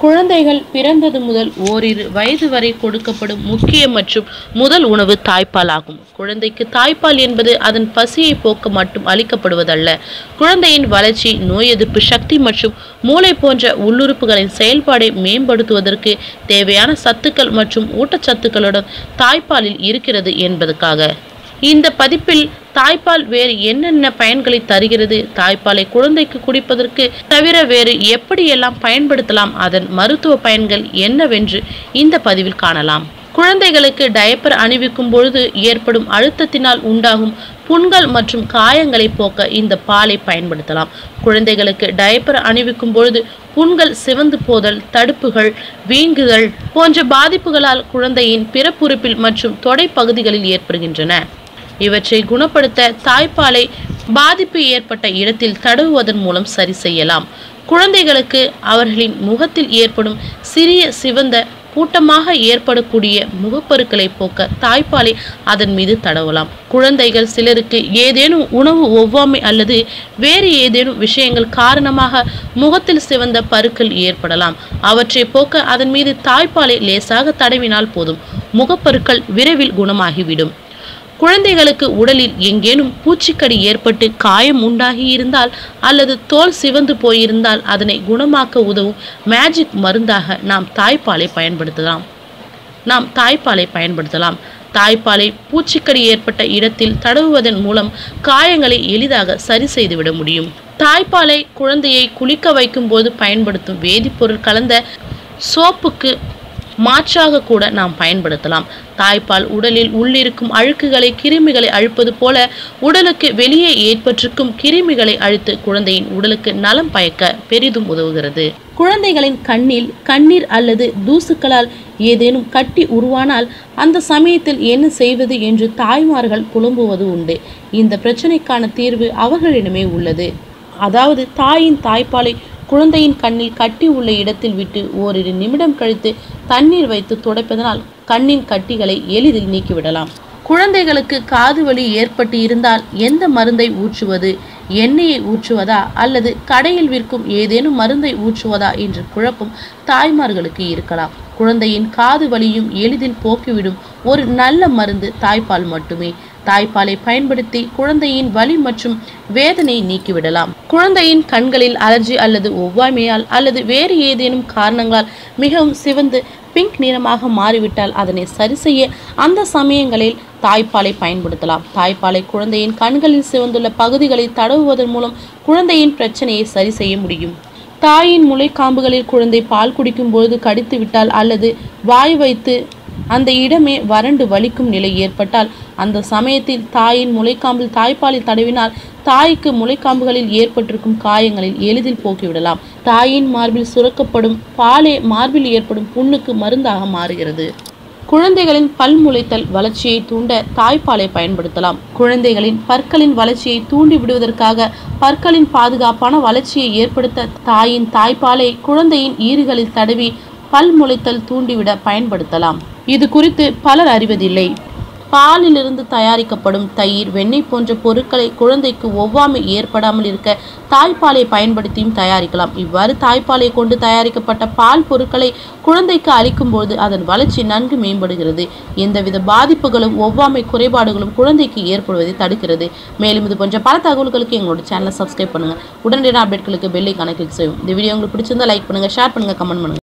குழந்தைகள் பிறந்தது முதல் ஓரிரு வயது வரை கொடுக்கப்படும் முக்கிய மற்றும் முதல் உணவு தாய்ப்பால் ஆகும். குழந்தைக்கு தாய்ப்பால் என்பது அதன் பசியை போக்க மட்டும் அளிக்கப்படுவதல்ல. குழந்தையின் வளர்ச்சி நோய் எதிர்ப்பு சக்தி மற்றும் மூளை போன்ற உள்ளுறுப்புகளின் செயல்பாடை மேம்படுத்துவதற்கு தேவையான சத்துக்கள் மற்றும் ஊட்டச்சத்துக்களுடன் தாய்ப்பாலில் இருக்கிறது என்பதற்காக இந்த பதிப்பில் தாய்ப்பால் வேறு என்னென்ன பயன்களை தருகிறது? தாய்ப்பாலை குழந்தைக்கு குடிப்பதற்கு தவிர வேறு எப்படியெல்லாம் பயன்படுத்தலாம்? அதன் மருத்துவ பயன்கள் என்னவென்று இந்த பதிவில் காணலாம். குழந்தைகளுக்கு டயப்பர் அணிவிக்கும் பொழுது ஏற்படும் அழுத்தத்தினால் உண்டாகும் புண்கள் மற்றும் காயங்களை போக்க இந்த பாலை பயன்படுத்தலாம். குழந்தைகளுக்கு டயப்பர் அணிவிக்கும் பொழுது புண்கள் சிவந்து போதல் தடுப்புகள் வீங்குதல் போன்ற பாதிப்புகளால் குழந்தையின் பிறப்புறுப்பில் மற்றும் தொடை பகுதிகளில் ஏற்படுகின்றன. இவற்றை குணப்படுத்த தாய்ப்பாலை பாதிப்பு ஏற்பட்ட இடத்தில் தடவுவதன் மூலம் சரி செய்யலாம். குழந்தைகளுக்கு அவர்களின் முகத்தில் ஏற்படும் சிறிய சிவந்த கூட்டமாக ஏற்படக்கூடிய முகப்பருக்களை போக்க தாய்ப்பாலை அதன் மீது தடவலாம். குழந்தைகள் சிலருக்கு ஏதேனும் உணவு ஒவ்வாமை அல்லது வேறு ஏதேனும் விஷயங்கள் காரணமாக முகத்தில் சிவந்த பருக்கள் ஏற்படலாம். அவற்றை போக்க அதன் மீது தாய்ப்பாலை லேசாக தடவினால் போதும். முகப்பருக்கள் விரைவில் குணமாகிவிடும். குழந்தைகளுக்கு உடலில் எங்கேனும் பூச்சிக்கடி ஏற்பட்டு காயம் உண்டாகி இருந்தால் அல்லது தோல் சிவந்து போயிருந்தால் அதனை குணமாக்க உதவும் மேஜிக் மருந்தாக நாம் தாய்ப்பாலை பயன்படுத்தலாம். நாம் தாய்ப்பாலை பயன்படுத்தலாம். தாய்ப்பாலை பூச்சிக்கடி ஏற்பட்ட இடத்தில் தடவுவதன் மூலம் காயங்களை எளிதாக சரி செய்துவிட முடியும். தாய்ப்பாலை குழந்தையை குளிக்க வைக்கும் போது பயன்படுத்தும் வேதிப்பொருள் கலந்த சோப்புக்கு மாற்றாக கூட நாம் பயன்படுத்தலாம். தாய்ப்பால் உடலில் உள்ளிருக்கும் அழுக்குகளை கிருமிகளை அழிப்பது போல உடலுக்கு வெளியே ஏற்பட்டிருக்கும் கிருமிகளை அழித்து குழந்தையின் உடலுக்கு நலம் பயக்க பெரிதும் உதவுகிறது. குழந்தைகளின் கண்ணில் கண்ணீர் அல்லது தூசுக்களால் ஏதேனும் கட்டி உருவானால் அந்த சமயத்தில் என்ன செய்வது என்று தாய்மார்கள் புலம்புவது உண்டு. இந்த பிரச்சனைக்கான தீர்வு அவர்களிடமே உள்ளது. அதாவது தாயின் தாய்ப்பாலை குழந்தையின் கண்ணில் கட்டி உள்ள இடத்தில் விட்டு ஓரிரு நிமிடம் கழித்து தண்ணீர் வைத்து துடைப்பதனால் கண்ணின் கட்டிகளை எளிதில் நீக்கிவிடலாம். குழந்தைகளுக்கு காது வலி ஏற்பட்டு இருந்தால் எந்த மருந்தை ஊற்றுவது? எண்ணெயை ஊற்றுவதா? அல்லது கடையில் விற்கும் ஏதேனும் மருந்தை ஊற்றுவதா? என்ற குழப்பம் தாய்மார்களுக்கு இருக்கலாம். குழந்தையின் காது வலியும் எளிதில் போக்கிவிடும் ஒரு நல்ல மருந்து தாய்ப்பால் மட்டுமே. தாய்ப்பாலை பயன்படுத்தி குழந்தையின் வலி மற்றும் வேதனை நீக்கிவிடலாம். குழந்தையின் கண்களில் அலர்ஜி அல்லது ஒவ்வாமையால் அல்லது வேறு ஏதேனும் காரணங்களால் மிகவும் சிவந்து பிங்க் நிறமாக மாறிவிட்டால் அதனை சரி செய்ய அந்த சமயங்களில் தாய்ப்பாலை பயன்படுத்தலாம். தாய்ப்பாலை குழந்தையின் கண்களில் சிவந்துள்ள பகுதிகளை தடவுவதன் மூலம் குழந்தையின் பிரச்சனையை சரி செய்ய முடியும். தாயின் முளைக்காம்புகளில் குழந்தை பால் குடிக்கும் பொழுது கடித்து விட்டால் அல்லது வாய் வைத்து அந்த இடமே வறண்டு வலிக்கும் நிலை ஏற்பட்டால் அந்த சமயத்தில் தாயின் முளைக்காம்பில் தாய்ப்பாலில் தடவினால் தாய்க்கு முளைக்காம்புகளில் ஏற்பட்டிருக்கும் காயங்களில் எளிதில் போக்கிவிடலாம். தாயின் மார்பில் சுரக்கப்படும் பாலே மார்பில் ஏற்படும் புண்ணுக்கு மருந்தாக மாறுகிறது. குழந்தைகளின் பல் முளைத்தல் வளர்ச்சியை தூண்ட தாய்ப்பாலை பயன்படுத்தலாம். குழந்தைகளின் பற்களின் வளர்ச்சியை தூண்டி விடுவதற்காக பற்களின் பாதுகாப்பான வளர்ச்சியை ஏற்படுத்த தாயின் தாய்ப்பாலை குழந்தையின் ஈறுகளில் தடவி பல் முளைத்தல் தூண்டிவிட பயன்படுத்தலாம். இது குறித்து பலர் அறிவதில்லை. பாலிலிருந்து தயாரிக்கப்படும் தயிர் வெண்ணெய் போன்ற பொருட்களை குழந்தைக்கு ஒவ்வாமை ஏற்படாமல் இருக்க தாய்ப்பாலை பயன்படுத்தியும் தயாரிக்கலாம். இவ்வாறு தாய்ப்பாலை கொண்டு தயாரிக்கப்பட்ட பால் பொருட்களை குழந்தைக்கு அளிக்கும்போது அதன் வளர்ச்சி நன்கு மேம்படுகிறது. எந்தவித பாதிப்புகளும் ஒவ்வாமை குறைபாடுகளும் குழந்தைக்கு ஏற்படுவதை தடுக்கிறது. மேலும் இது போன்ற பல தகவல்களுக்கு எங்களோட சேனலை சப்ஸ்கிரைப் பண்ணுங்க. உடனடியான அப்டேட்களுக்கு பெல்லை கணக்கில் செய்யும் இந்த வீடியோ உங்களுக்கு பிடிச்சிருந்தா லைக் பண்ணுங்கள் ஷேர் பண்ணுங்கள் கமெண்ட் பண்ணுங்கள்